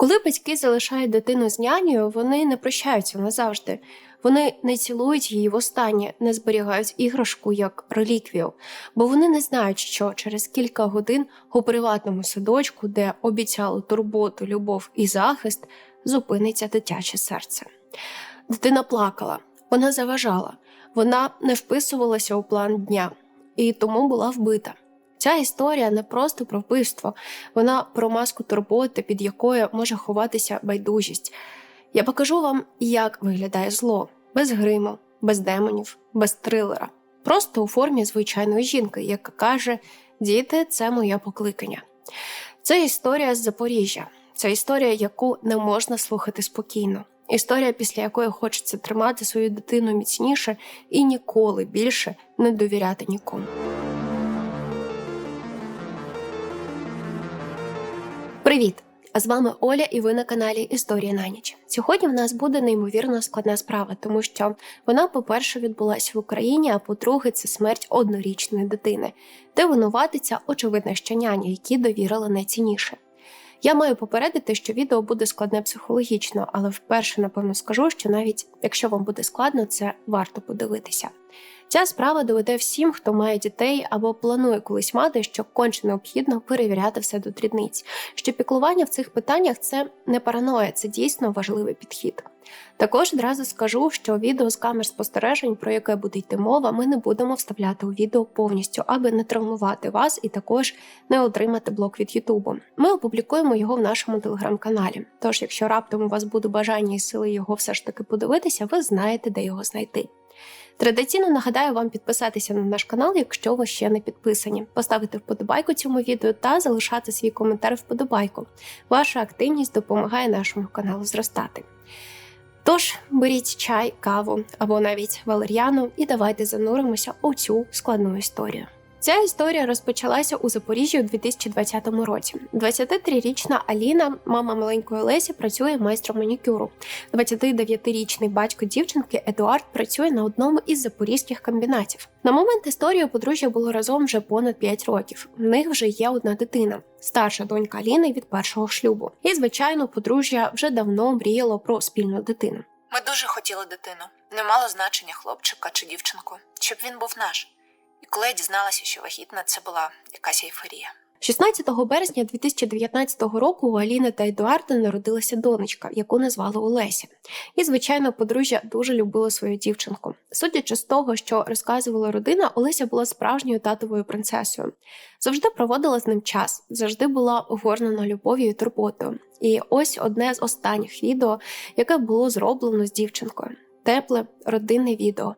Коли батьки залишають дитину з нянею, вони не прощаються назавжди. Вони не цілують її востаннє, не зберігають іграшку як реліквію, бо вони не знають, що через кілька годин у приватному садочку, де обіцяли турботу, любов і захист, зупиниться дитяче серце. Дитина плакала, вона заважала, вона не вписувалася у план дня і тому була вбита. Ця історія не просто про вбивство, вона про маску турботи, під якою може ховатися байдужість. Я покажу вам, як виглядає зло без гриму, без демонів, без трилера, просто у формі звичайної жінки, яка каже: Діти, це моє покликання. Це історія з Запоріжжя, це історія, яку не можна слухати спокійно. Історія, після якої хочеться тримати свою дитину міцніше і ніколи більше не довіряти нікому. Привіт! А з вами Оля, і ви на каналі Історія на ніч. Сьогодні в нас буде неймовірно складна справа, тому що вона, по-перше, відбулася в Україні, а по-друге, це смерть однорічної дитини, де винуватиться очевидна що няня, які довірила найцінніше. Я маю попередити, що відео буде складне психологічно, але вперше, напевно, скажу, що навіть якщо вам буде складно, це варто подивитися. Ця справа доведе всім, хто має дітей або планує колись мати, що конче необхідно перевіряти все до дрібниць. Що піклування в цих питаннях це не параноя, це дійсно важливий підхід. Також одразу скажу, що відео з камер спостережень, про яке буде йти мова, ми не будемо вставляти у відео повністю, аби не травмувати вас і також не отримати блок від Ютубу. Ми опублікуємо його в нашому телеграм-каналі. Тож, якщо раптом у вас буде бажання і сили його все ж таки подивитися, ви знаєте, де його знайти. Традиційно нагадаю вам підписатися на наш канал, якщо ви ще не підписані, поставити вподобайку цьому відео та залишати свій коментар вподобайку. Ваша активність допомагає нашому каналу зростати. Тож беріть чай, каву або навіть валер'яну і давайте зануримося у цю складну історію. Ця історія розпочалася у Запоріжжі у 2020 році. 23-річна Аліна, мама маленької Лесі, працює майстром манікюру. 29-річний батько дівчинки Едуард працює на одному із запорізьких комбінатів. На момент історії подружжя було разом вже понад 5 років. В них вже є одна дитина, старша донька Аліни від першого шлюбу. І, звичайно, подружжя вже давно мріяло про спільну дитину. Ми дуже хотіли дитину. Не мало значення хлопчика чи дівчинку, щоб він був наш. Коли я дізналася, що вагітна, це була якась ейфорія. 16 березня 2019 року у Аліни та Едуарда народилася донечка, яку назвали Олеся. І, звичайно, подружжя дуже любило свою дівчинку. Судячи з того, що розказувала родина, Олеся була справжньою татовою принцесою. Завжди проводила з ним час, завжди була огорнена любов'ю і турботою. І ось одне з останніх відео, яке було зроблено з дівчинкою. Тепле родинне відео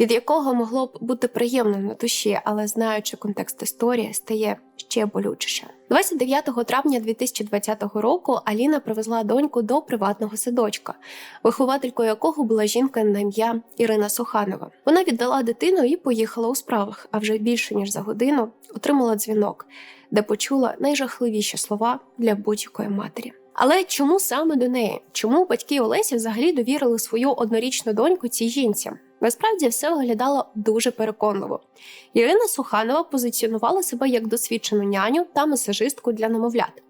від якого могло б бути приємно на душі, але знаючи контекст історії, стає ще болючіше. 29 травня 2020 року Аліна привезла доньку до приватного садочка, вихователькою якого була жінка на ім'я Ірина Суханова. Вона віддала дитину і поїхала у справах, а вже більше ніж за годину отримала дзвінок, де почула найжахливіші слова для будь-якої матері. Але чому саме до неї? Чому батьки Олесі взагалі довірили свою однорічну доньку цій жінці? Насправді все виглядало дуже переконливо. Ірина Суханова позиціонувала себе як досвідчену няню та масажистку для немовлят.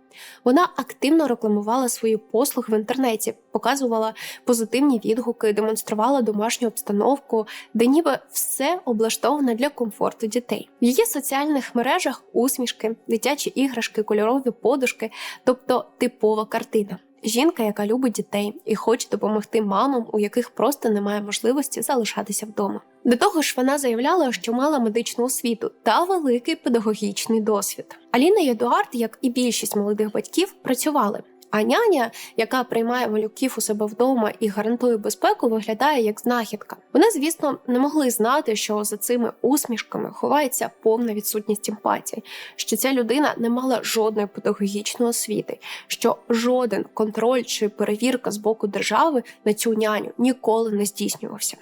Вона активно рекламувала свої послуги в інтернеті, показувала позитивні відгуки, демонструвала домашню обстановку, де ніби все облаштоване для комфорту дітей. В її соціальних мережах усмішки, дитячі іграшки, кольорові подушки, тобто типова картина. Жінка, яка любить дітей і хоче допомогти мамам, у яких просто немає можливості залишатися вдома. До того ж, вона заявляла, що мала медичну освіту та великий педагогічний досвід. Аліна і Едуард, як і більшість молодих батьків, працювали. А няня, яка приймає малюків у себе вдома і гарантує безпеку, виглядає як знахідка. Вони, звісно, не могли знати, що за цими усмішками ховається повна відсутність емпатії, що ця людина не мала жодної педагогічної освіти, що жоден контроль чи перевірка з боку держави на цю няню ніколи не здійснювався.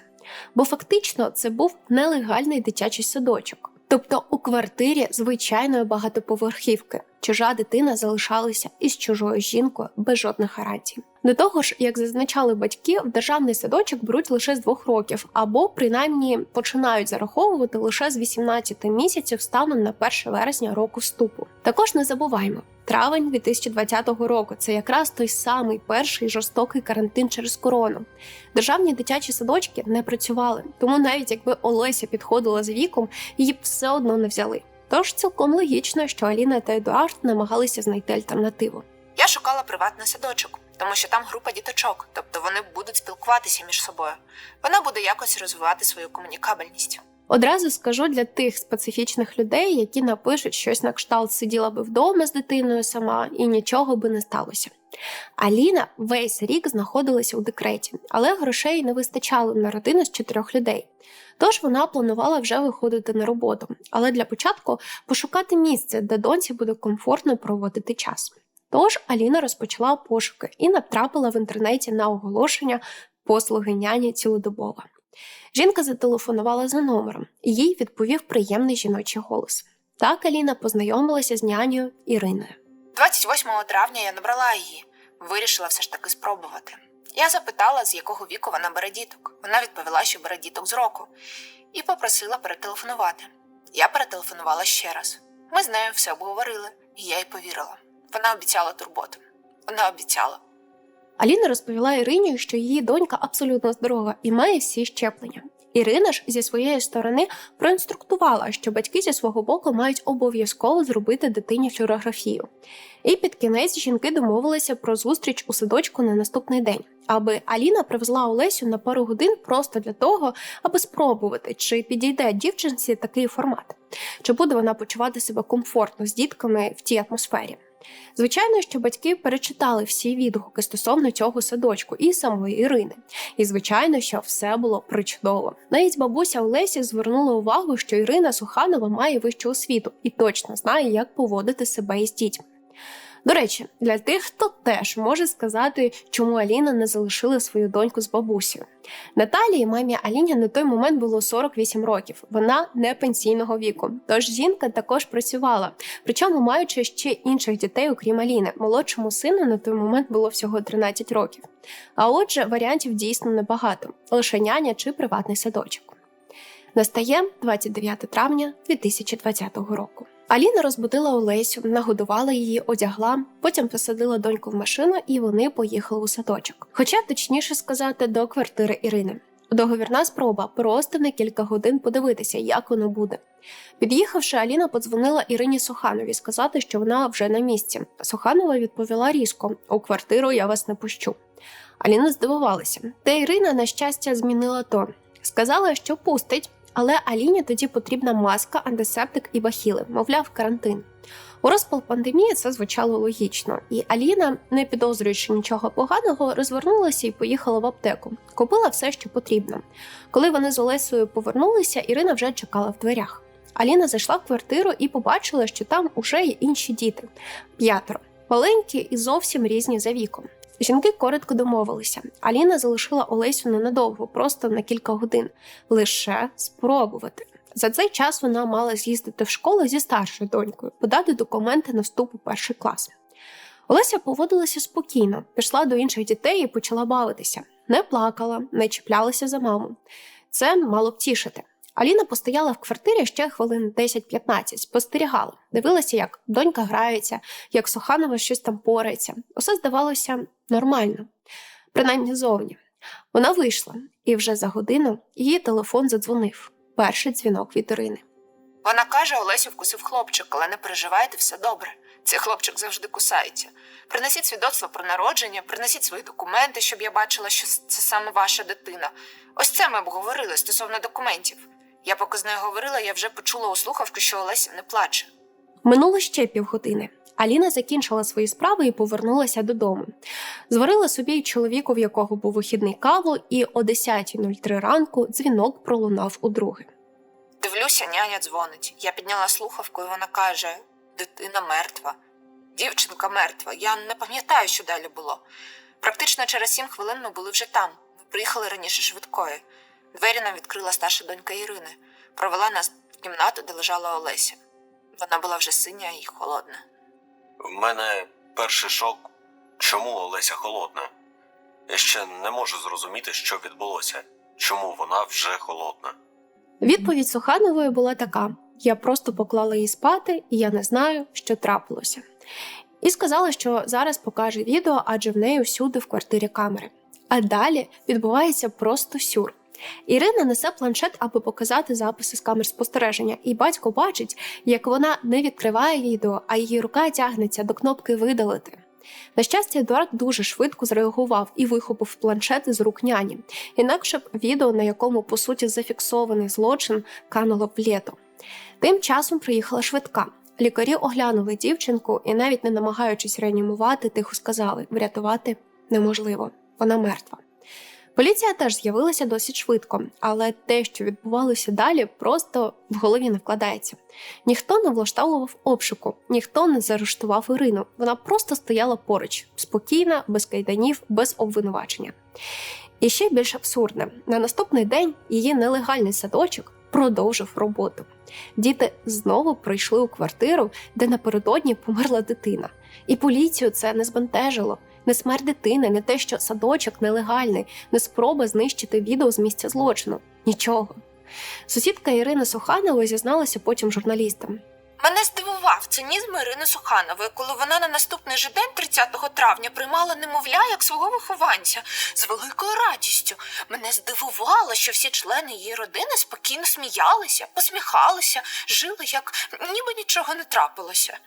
Бо фактично це був нелегальний дитячий садочок. Тобто у квартирі звичайної багатоповерхівки чужа дитина залишалася із чужою жінкою без жодних гарантій. До того ж, як зазначали батьки, в державний садочок беруть лише з двох років, або принаймні починають зараховувати лише з 18 місяців станом на 1 вересня року вступу. Також не забуваємо. Травень 2020 року це якраз той самий перший жорстокий карантин через корону. Державні дитячі садочки не працювали, тому навіть якби Олеся підходила з віком, її б все одно не взяли. Тож цілком логічно, що Аліна та Едуард намагалися знайти альтернативу. Я шукала приватний садочок, тому що там група діточок, тобто вони будуть спілкуватися між собою. Вона буде якось розвивати свою комунікабельність. Одразу скажу для тих специфічних людей, які напишуть щось на кшталт сиділа би вдома з дитиною сама і нічого би не сталося. Аліна весь рік знаходилася у декреті, але грошей не вистачало на родину з чотирьох людей. Тож вона планувала вже виходити на роботу, але для початку пошукати місце, де доньці буде комфортно проводити час. Тож Аліна розпочала пошуки і натрапила в інтернеті на оголошення послуги няні цілодобово. Жінка зателефонувала за номером, і їй відповів приємний жіночий голос. Так Аліна познайомилася з нянею Іриною. 28 травня я набрала її, вирішила все ж таки спробувати. Я запитала, з якого віку вона бере діток. Вона відповіла, що бере діток з року, і попросила перетелефонувати. Я перетелефонувала ще раз. Ми з нею все обговорили, і я їй повірила. Вона обіцяла турботу. Вона обіцяла. Аліна розповіла Ірині, що її донька абсолютно здорова і має всі щеплення. Ірина ж зі своєї сторони проінструктувала, що батьки зі свого боку мають обов'язково зробити дитині флюорографію. І під кінець жінки домовилися про зустріч у садочку на наступний день, аби Аліна привезла Олесю на пару годин просто для того, аби спробувати, чи підійде дівчинці такий формат, чи буде вона почувати себе комфортно з дітками в тій атмосфері. Звичайно, що батьки перечитали всі відгуки стосовно цього садочку і самої Ірини. І звичайно, що все було причудово. Навіть бабуся Олесі звернула увагу, що Ірина Суханова має вищу освіту і точно знає, як поводити себе із дітьми. До речі, для тих, хто теж може сказати, чому Аліна не залишила свою доньку з бабусею. Наталії, мамі Аліні, на той момент було 48 років. Вона не пенсійного віку. Тож жінка також працювала, причому маючи ще інших дітей, окрім Аліни. Молодшому сину на той момент було всього 13 років. А отже, варіантів дійсно небагато: лише няня чи приватний садочок. Настає 29 травня 2020 року. Аліна розбудила Олесю, нагодувала її, одягла, потім посадила доньку в машину, і вони поїхали у садочок. Хоча точніше сказати, до квартири Ірини. Договірна спроба просто на кілька годин подивитися, як воно буде. Під'їхавши, Аліна подзвонила Ірині Суханові сказати, що вона вже на місці. Суханова відповіла різко: у квартиру я вас не пущу. Аліна здивувалася. Та Ірина, на щастя, змінила тон. Сказала, що пустить, але Аліні тоді потрібна маска, антисептик і бахіли, мовляв, карантин. У розпал пандемії це звучало логічно, і Аліна, не підозрюючи нічого поганого, розвернулася і поїхала в аптеку. Купила все, що потрібно. Коли вони з Олесею повернулися, Ірина вже чекала в дверях. Аліна зайшла в квартиру і побачила, що там уже є інші діти п'ятеро, маленькі і зовсім різні за віком. Жінки коротко домовилися. Аліна залишила Олесю ненадовго, просто на кілька годин, лише спробувати. За цей час вона мала з'їздити в школу зі старшою донькою, подати документи на вступ у перший клас. Олеся поводилася спокійно, пішла до інших дітей і почала бавитися. Не плакала, не чіплялася за маму. Це мало б тішити. Аліна постояла в квартирі ще хвилин 10-15, спостерігала, дивилася, як донька грається, як Суханова щось там порається. Усе здавалося нормально, принаймні зовні. Вона вийшла, і вже за годину її телефон задзвонив. Перший дзвінок від Ірини. Вона каже, Олесю вкусив хлопчик, але не переживайте, все добре. Цей хлопчик завжди кусається. Принесіть свідоцтво про народження, принесіть свої документи, щоб я бачила, що це саме ваша дитина. Ось це ми обговорили стосовно документів. Я поки з нею говорила, я вже почула у слухавку, що Олеся не плаче. Минуло ще півгодини. Аліна закінчила свої справи і повернулася додому. Зварила собі й чоловіку, в якого був вихідний каву, і о 10.03 ранку дзвінок пролунав удруге. Дивлюся, няня дзвонить. Я підняла слухавку, і вона каже: дитина мертва. Дівчинка мертва. Я не пам'ятаю, що далі було. Практично через сім хвилин ми були вже там. Ми приїхали раніше швидкою. Двері нам відкрила старша донька Ірини, провела нас в кімнату, де лежала Олеся. Вона була вже синя і холодна. В мене перший шок. Чому Олеся холодна? Я ще не можу зрозуміти, що відбулося, чому вона вже холодна. Відповідь Суханової була така: я просто поклала її спати, і я не знаю, що трапилося. І сказала, що зараз покаже відео, адже в неї всюди в квартирі камери. А далі відбувається просто сюр. Ірина несе планшет, аби показати записи з камер спостереження, і батько бачить, як вона не відкриває відео, а її рука тягнеться до кнопки видалити. На щастя, Едуард дуже швидко зреагував і вихопив планшет з рук няні. Інакше б відео, на якому по суті зафіксований злочин, кануло б літо. Тим часом приїхала швидка. Лікарі оглянули дівчинку і, навіть не намагаючись реанімувати, тихо сказали: врятувати неможливо, вона мертва. Поліція теж з'явилася досить швидко, але те, що відбувалося далі, просто в голові не вкладається. Ніхто не влаштовував обшуку, ніхто не заарештував Ірину. Вона просто стояла поруч, спокійна, без кайданів, без обвинувачення. І ще більш абсурдне: на наступний день її нелегальний садочок продовжив роботу. Діти знову прийшли у квартиру, де напередодні померла дитина. І поліцію це не збентежило. Не смерть дитини, не те, що садочок нелегальний, не спроба знищити відео з місця злочину. Нічого. Сусідка Ірина Суханова зізналася потім журналістам. Мене здивував цинізм Ірини Суханової, коли вона на наступний же день, 30 травня, приймала немовля як свого вихованця з великою радістю. Мене здивувало, що всі члени її родини спокійно сміялися, посміхалися, жили, як ніби нічого не трапилося.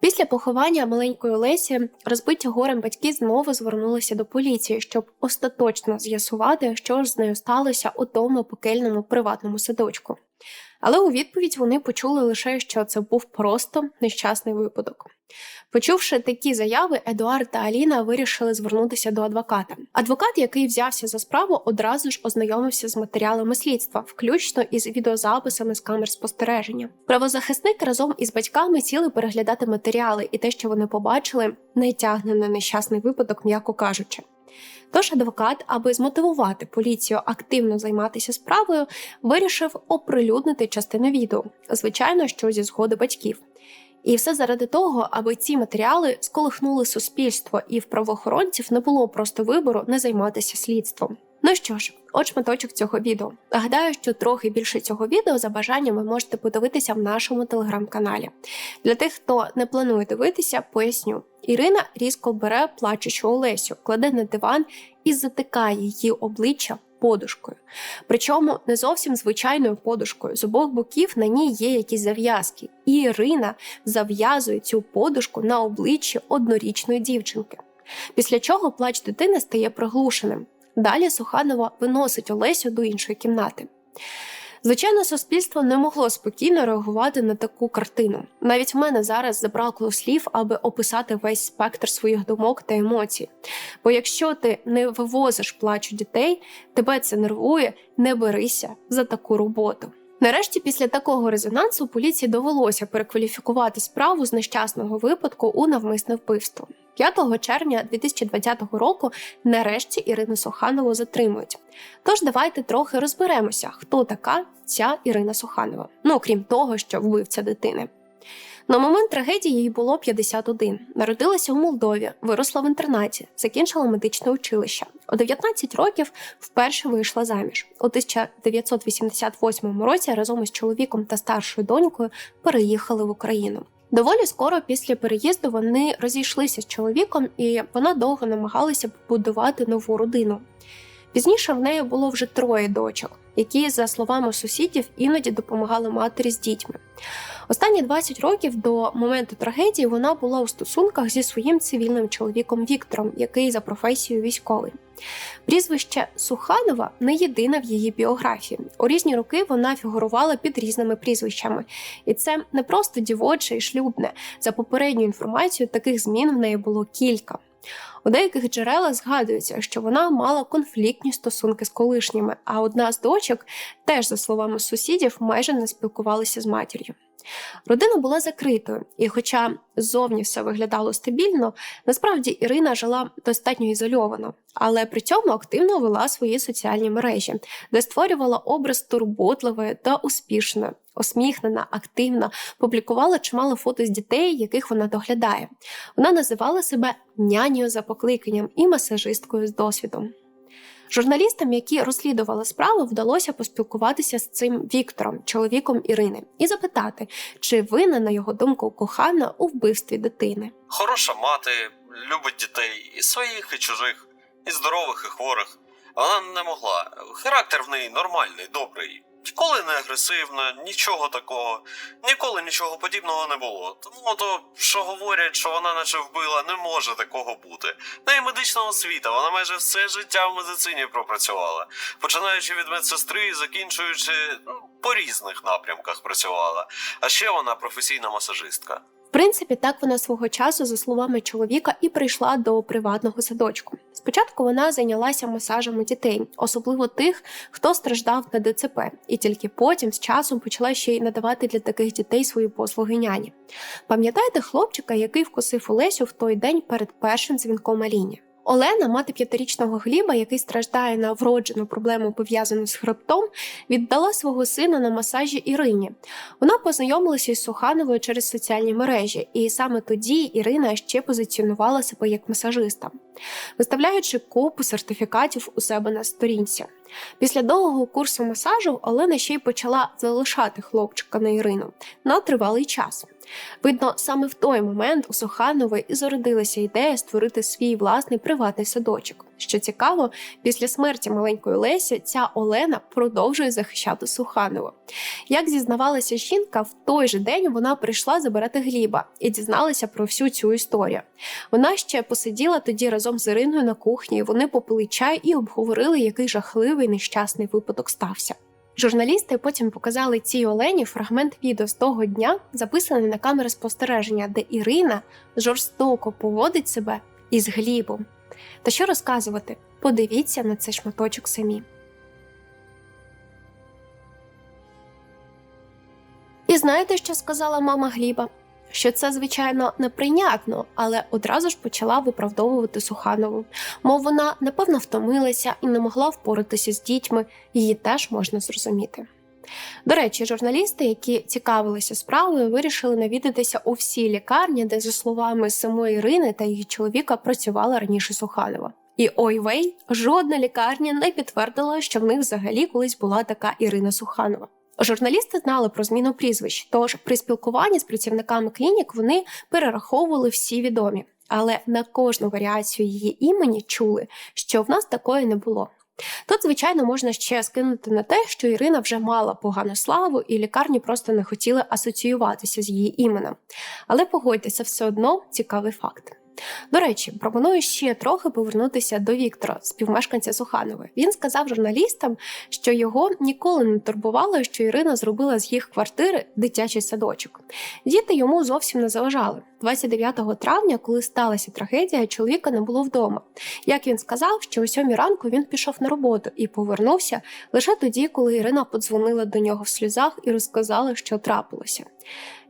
Після поховання маленької Лесі розбиті горем батьки знову звернулися до поліції, щоб остаточно з'ясувати, що ж з нею сталося у тому пекельному приватному садочку. Але у відповідь вони почули лише, що це був просто нещасний випадок. Почувши такі заяви, Едуард та Аліна вирішили звернутися до адвоката. Адвокат, який взявся за справу, одразу ж ознайомився з матеріалами слідства, включно із відеозаписами з камер спостереження. Правозахисник разом із батьками сіли переглядати матеріали, і те, що вони побачили, не тягне на нещасний випадок, м'яко кажучи. Тож адвокат, аби змотивувати поліцію активно займатися справою, вирішив оприлюднити частину відео, звичайно, що зі згоди батьків. І все заради того, аби ці матеріали сколихнули суспільство, і в правоохоронців не було просто вибору не займатися слідством. Ну що ж, от шматочок цього відео. Гадаю, що трохи більше цього відео за бажанням ви можете подивитися в нашому телеграм-каналі. Для тих, хто не планує дивитися, поясню. Ірина різко бере плачучу Олесю, кладе на диван і затикає її обличчя подушкою. Причому не зовсім звичайною подушкою. З обох боків на ній є якісь зав'язки, і Ірина зав'язує цю подушку на обличчі однорічної дівчинки. Після чого плач дитини стає приглушеним. Далі Суханова виносить Олесю до іншої кімнати. Звичайно, суспільство не могло спокійно реагувати на таку картину. Навіть в мене зараз забракло слів, аби описати весь спектр своїх думок та емоцій. Бо якщо ти не вивозиш плачу дітей, тебе це нервує, не берися за таку роботу. Нарешті, після такого резонансу, поліції довелося перекваліфікувати справу з нещасного випадку у навмисне вбивство. 5 червня 2020 року нарешті Ірину Суханову затримують. Тож давайте трохи розберемося, хто така ця Ірина Суханова. Ну окрім того, що вбивця дитини. На момент трагедії їй було 51. Народилася у Молдові, виросла в інтернаті, закінчила медичне училище. У 19 років вперше вийшла заміж. У 1988 році разом із чоловіком та старшою донькою переїхали в Україну. Доволі скоро після переїзду вони розійшлися з чоловіком, і вона довго намагалася побудувати нову родину. Пізніше в неї було вже троє дочок, які, за словами сусідів, іноді допомагали матері з дітьми. Останні 20 років до моменту трагедії вона була у стосунках зі своїм цивільним чоловіком Віктором, який за професією військовий. Прізвище Суханова не єдине в її біографії. У різні роки вона фігурувала під різними прізвищами, і це не просто дівоче і шлюбне. За попередньою інформацією, таких змін в неї було кілька. У деяких джерелах згадується, що вона мала конфліктні стосунки з колишніми, а одна з дочок, теж за словами сусідів, майже не спілкувалася з матір'ю. Родина була закритою, і, хоча ззовні все виглядало стабільно, насправді Ірина жила достатньо ізольовано, але при цьому активно вела свої соціальні мережі, де створювала образ турботливої та успішної, усміхнена, активна, публікувала чимало фото з дітей, яких вона доглядає. Вона називала себе нянею за покликанням і масажисткою з досвідом. Журналістам, які розслідували справу, вдалося поспілкуватися з цим Віктором, чоловіком Ірини, і запитати, чи винна, на його думку, кохана у вбивстві дитини. Хороша мати, любить дітей, і своїх, і чужих, і здорових, і хворих. Вона не могла. Характер в неї нормальний, добрий. Ніколи не агресивна, нічого такого, ніколи нічого подібного не було. Тому то, що говорять, що вона наче вбила, не може такого бути. В неї медична освіта, вона майже все життя в медицині пропрацювала, починаючи від медсестри і закінчуючи ну, по різних напрямках працювала. А ще вона професійна масажистка. В принципі, так вона свого часу, за словами чоловіка, і прийшла до приватного садочку. Спочатку вона зайнялася масажами дітей, особливо тих, хто страждав на ДЦП, і тільки потім з часом почала ще й надавати для таких дітей свої послуги няні. Пам'ятаєте хлопчика, який вкусив Олесю в той день перед першим дзвінком Аліні? Олена, мати п'ятирічного Гліба, який страждає на вроджену проблему пов'язану з хребтом, віддала свого сина на масажі Ірині. Вона познайомилася із Сухановою через соціальні мережі, і саме тоді Ірина ще позиціонувала себе як масажиста, виставляючи купу сертифікатів у себе на сторінці. Після довгого курсу масажу Олена ще й почала залишати хлопчика на Ірину на тривалий час. Видно, саме в той момент у Суханової і зародилася ідея створити свій власний приватний садочок. Що цікаво, після смерті маленької Лесі ця Олена продовжує захищати Суханову. Як зізнавалася жінка, в той же день вона прийшла забирати Гліба і дізналася про всю цю історію. Вона ще посиділа тоді разом з Іриною на кухні. Вони попили чай і обговорили, який жахливий нещасний випадок стався. Журналісти потім показали цій Олені фрагмент відео з того дня, записаний на камери спостереження, де Ірина жорстоко поводить себе із Глібом. Та що розказувати? Подивіться на цей шматочок самі. І знаєте, що сказала мама Гліба? Що це, звичайно, неприйнятно, але одразу ж почала виправдовувати Суханову. Мов вона, напевно, втомилася і не могла впоратися з дітьми, її теж можна зрозуміти. До речі, журналісти, які цікавилися справою, вирішили навідатися у всі лікарні, де, за словами самої Ірини та її чоловіка, працювала раніше Суханова. І ой вей, жодна лікарня не підтвердила, що в них взагалі колись була така Ірина Суханова. Журналісти знали про зміну прізвищ, тож при спілкуванні з працівниками клінік вони перераховували всі відомі, але на кожну варіацію її імені чули, що в нас такої не було. Тут, звичайно, можна ще скинути на те, що Ірина вже мала погану славу, і лікарні просто не хотіли асоціюватися з її іменем. Але погодьтеся, все одно цікавий факт. До речі, пропоную ще трохи повернутися до Віктора, співмешканця Суханової. Він сказав журналістам, що його ніколи не турбувало, що Ірина зробила з їх квартири дитячий садочок. Діти йому зовсім не заважали. 29 травня, коли сталася трагедія, чоловіка не було вдома. Як він сказав, що о сьомій ранку він пішов на роботу і повернувся лише тоді, коли Ірина подзвонила до нього в сльозах і розказала, що трапилося.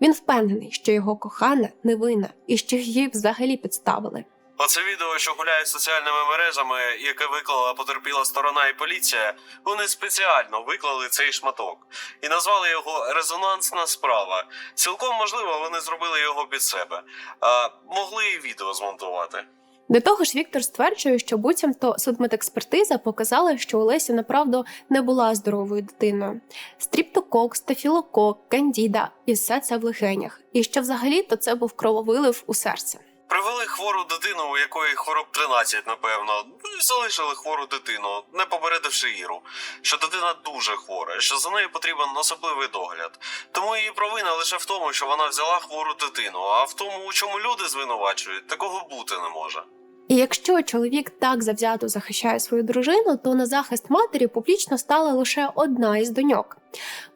Він впевнений, що його кохана невинна і що її взагалі підставили. Оце відео, що гуляє соціальними мережами, яке виклала потерпіла сторона і поліція, вони спеціально виклали цей шматок і назвали його резонансна справа. Цілком можливо, вони зробили його під себе, а могли і відео змонтувати. До того ж, Віктор стверджує, що буцімто судмедекспертиза показала, що Олеся направду не була здоровою дитиною. Стріптокок, стафілокок, кандіда і все це в легенях. І що взагалі то це був крововилив у серце. Привели хвору дитину, у якої хвороб 13, напевно, ну і залишили хвору дитину, не попередивши Іру, що дитина дуже хвора, що за нею потрібен особливий догляд. Тому її провина лише в тому, що вона взяла хвору дитину, а в тому, у чому люди звинувачують, такого бути не може. І якщо чоловік так завзято захищає свою дружину, то на захист матері публічно стала лише одна із доньок.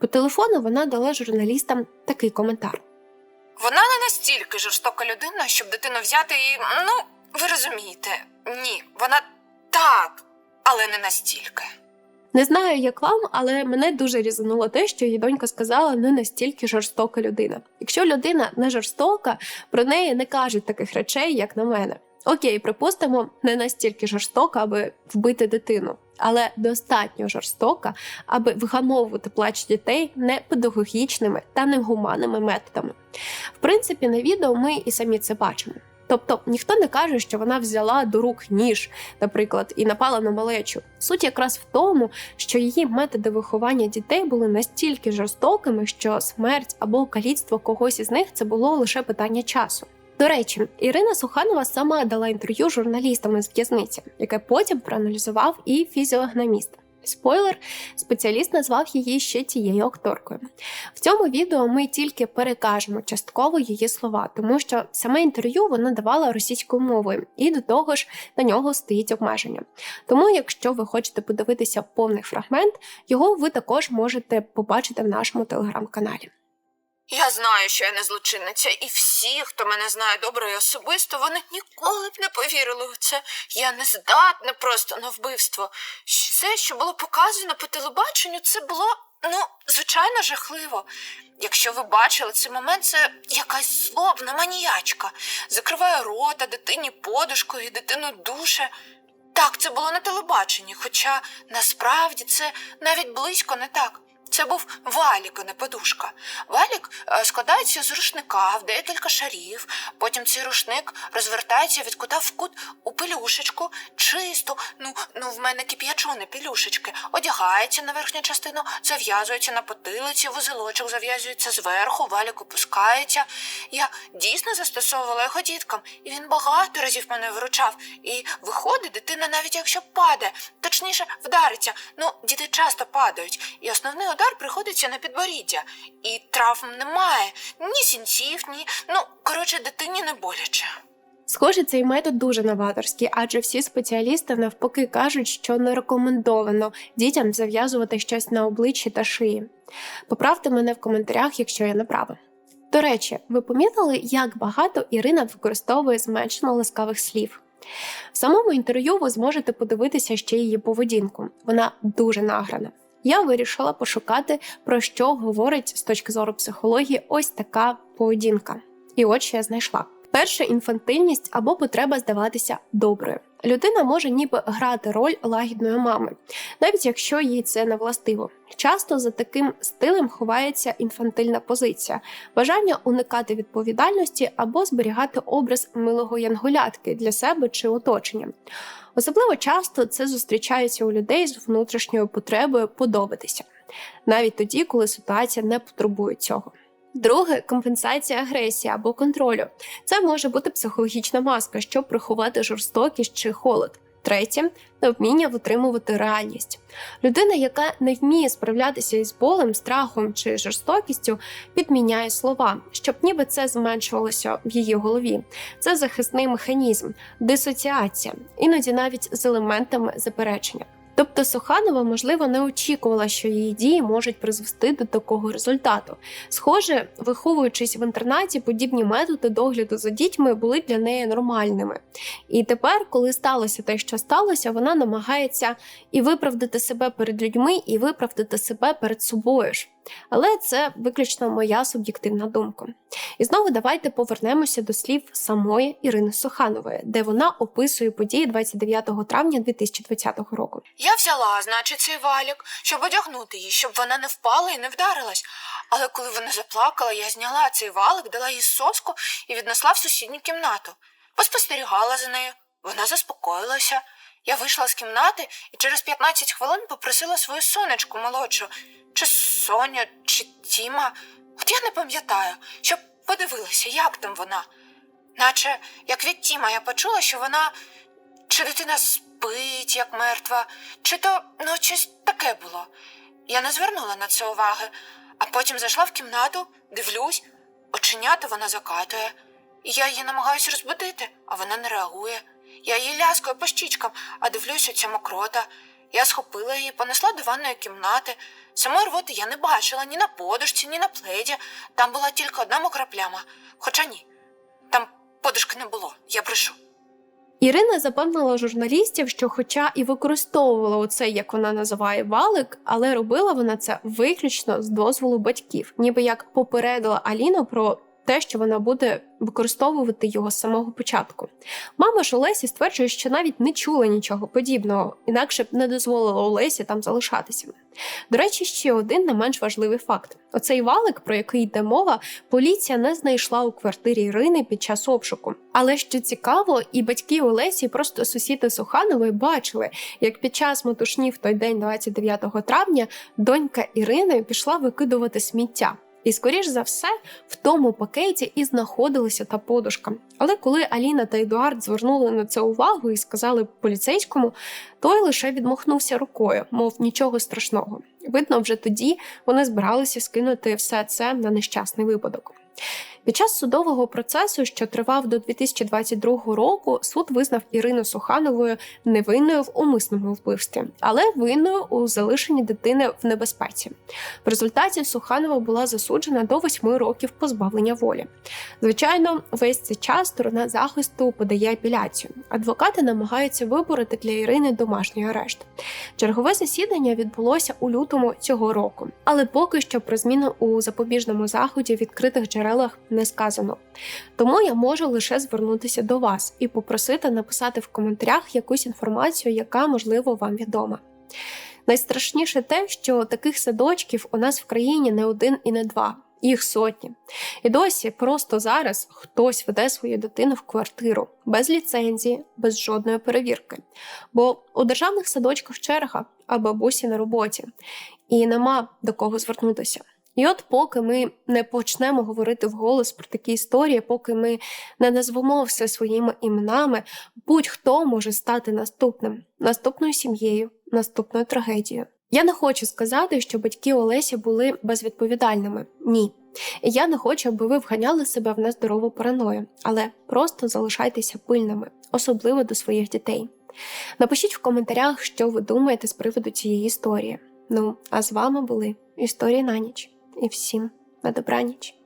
По телефону вона дала журналістам такий коментар. Вона не настільки жорстока людина, щоб дитину взяти і. Ну, ви розумієте, ні, вона так, але не настільки. Не знаю, як вам, але мене дуже різануло те, що її донька сказала не настільки жорстока людина. Якщо людина не жорстока, про неї не кажуть таких речей, як на мене. Окей, припустимо, не настільки жорстока, аби вбити дитину, але достатньо жорстока, аби вгамовувати плач дітей не педагогічними та негуманними методами. В принципі, на відео ми і самі це бачимо. Тобто ніхто не каже, що вона взяла до рук ніж, наприклад, і напала на малечу. Суть якраз в тому, що її методи виховання дітей були настільки жорстокими, що смерть або каліцтво когось із них це було лише питання часу. До речі, Ірина Суханова сама дала інтерв'ю журналістам із в'язниці, яке потім проаналізував і фізіогноміст. Спойлер, спеціаліст назвав її ще тією акторкою. В цьому відео ми тільки перекажемо частково її слова, тому що саме інтерв'ю вона давала російською мовою, і до того ж на нього стоїть обмеження. Тому, якщо ви хочете подивитися повний фрагмент, його ви також можете побачити в нашому телеграм-каналі. Я знаю, що я не злочинниця, і всі, хто мене знає добре і особисто, вони ніколи б не повірили у це. Я не здатна просто на вбивство. Все, що було показано по телебаченню, це було, ну, звичайно, жахливо. Якщо ви бачили цей момент, це якась злобна маніячка. Закриває рота дитині подушкою дитину душе. Так, це було на телебаченні, хоча насправді це навіть близько не так. Це був валік, а не подушка. Валік е, складається з рушника в декілька шарів. Потім цей рушник розвертається від кута в кут у пелюшечку, чисто, ну, ну в мене кип'ячоне пелюшечки, одягається на верхню частину, зав'язується на потилиці, вузелочок зав'язується зверху, валік опускається. Я дійсно застосовувала його діткам, і він багато разів мене виручав. І виходить, дитина, навіть якщо падає, точніше вдариться. Ну, діти часто падають, і основний удар приходиться на підборіддя. І травм немає, ні сінців, ні. Ну, коротше, дитині не боляче. Схоже, цей метод дуже новаторський, адже всі спеціалісти навпаки кажуть, що не рекомендовано дітям зав'язувати щось на обличчі та шиї. Поправте мене в коментарях, якщо я не права. До речі, ви помітили, як багато Ірина використовує зменшено ласкавих слів. В самому інтерв'ю ви зможете подивитися ще її поведінку. Вона дуже награна. Я вирішила пошукати, про що говорить з точки зору психології ось така поведінка. І от що я знайшла. Перше інфантильність або потреба здаватися доброю. Людина може ніби грати роль лагідної мами, навіть якщо їй це не властиво. Часто за таким стилем ховається інфантильна позиція, бажання уникати відповідальності або зберігати образ милого янголятки для себе чи оточення. Особливо часто це зустрічається у людей з внутрішньою потребою подобатися, навіть тоді, коли ситуація не потребує цього. Друге компенсація агресії або контролю. Це може бути психологічна маска, щоб приховати жорстокість чи холод. Третє невміння витримувати реальність. Людина, яка не вміє справлятися із болем, страхом чи жорстокістю, підміняє слова, щоб ніби це зменшувалося в її голові. Це захисний механізм, дисоціація, іноді навіть з елементами заперечення. Тобто Суханова, можливо, не очікувала, що її дії можуть призвести до такого результату. Схоже, виховуючись в інтернаті, подібні методи догляду за дітьми були для неї нормальними. І тепер, коли сталося те, що сталося, вона намагається і виправдати себе перед людьми, і виправдати себе перед собою ж. Але це виключно моя суб'єктивна думка. І знову давайте повернемося до слів самої Ірини Суханової, де вона описує події 29 травня 2020 року. Я взяла, значить, цей валік, щоб одягнути її, щоб вона не впала і не вдарилась. Але коли вона заплакала, я зняла цей валик, дала їй соску і віднесла в сусідню кімнату. Поспостерігала за нею. Вона заспокоїлася. Я вийшла з кімнати і через 15 хвилин попросила свою сонечку молодшу, чи Соня, чи Тіма. От я не пам'ятаю, щоб подивилася, як там вона. Наче як від Тіма я почула, що вона чи дитина спить, як мертва, чи то ну щось таке було. Я не звернула на це уваги, а потім зайшла в кімнату, дивлюсь, оченята вона закатує. І я її намагаюся розбудити, а вона не реагує. Я її ляскаю по щічкам, а дивлюся ця мокрота. Я схопила її, понесла до ванної кімнати. Самої рвоти я не бачила ні на подушці, ні на пледі. Там була тільки одна мокра пляма. Хоча ні, там подушки не було, я брешу. Ірина запевнила журналістів, що, хоча і використовувала оцей, як вона називає, валик, але робила вона це виключно з дозволу батьків, ніби як попередила Аліну про те, що вона буде використовувати його з самого початку. Мама ж Олесі стверджує, що навіть не чула нічого подібного, інакше б не дозволила Олесі там залишатися. До речі, ще один не менш важливий факт: оцей валик, про який йде мова, поліція не знайшла у квартирі Ірини під час обшуку. Але що цікаво, і батьки Олесі, просто сусіди Суханової бачили, як під час метушні в той день, 29 травня, донька Ірини пішла викидувати сміття. І, скоріш за все, в тому пакеті і знаходилася та подушка. Але коли Аліна та Едуард звернули на це увагу і сказали поліцейському, той лише відмахнувся рукою, мов нічого страшного. Видно, вже тоді вони збиралися скинути все це на нещасний випадок. Під час судового процесу, що тривав до 2022 року, суд визнав Ірину Сухановою невинною в умисному вбивстві, але винною у залишенні дитини в небезпеці. В результаті Суханова була засуджена до 8 років позбавлення волі. Звичайно, весь цей час сторона захисту подає апеляцію. Адвокати намагаються вибороти для Ірини домашній арешт. Чергове засідання відбулося у лютому цього року, але поки що про зміну у запобіжному заході в відкритих джерелах не сказано. Тому я можу лише звернутися до вас і попросити написати в коментарях якусь інформацію, яка можливо вам відома. Найстрашніше те, що таких садочків у нас в країні не один і не два, їх сотні. І досі просто зараз хтось веде свою дитину в квартиру без ліцензії, без жодної перевірки. Бо у державних садочках черга, а бабусі на роботі, і нема до кого звернутися. І от поки ми не почнемо говорити вголос про такі історії, поки ми не назвемо все своїми іменами, будь-хто може стати наступним, наступною сім'єю, наступною трагедією. Я не хочу сказати, що батьки Олесі були безвідповідальними. Ні. Я не хочу, аби ви вганяли себе в нездорову параною, але просто залишайтеся пильними, особливо до своїх дітей. Напишіть в коментарях, що ви думаєте з приводу цієї історії. Ну, а з вами були історії на ніч. І всім на добраніч.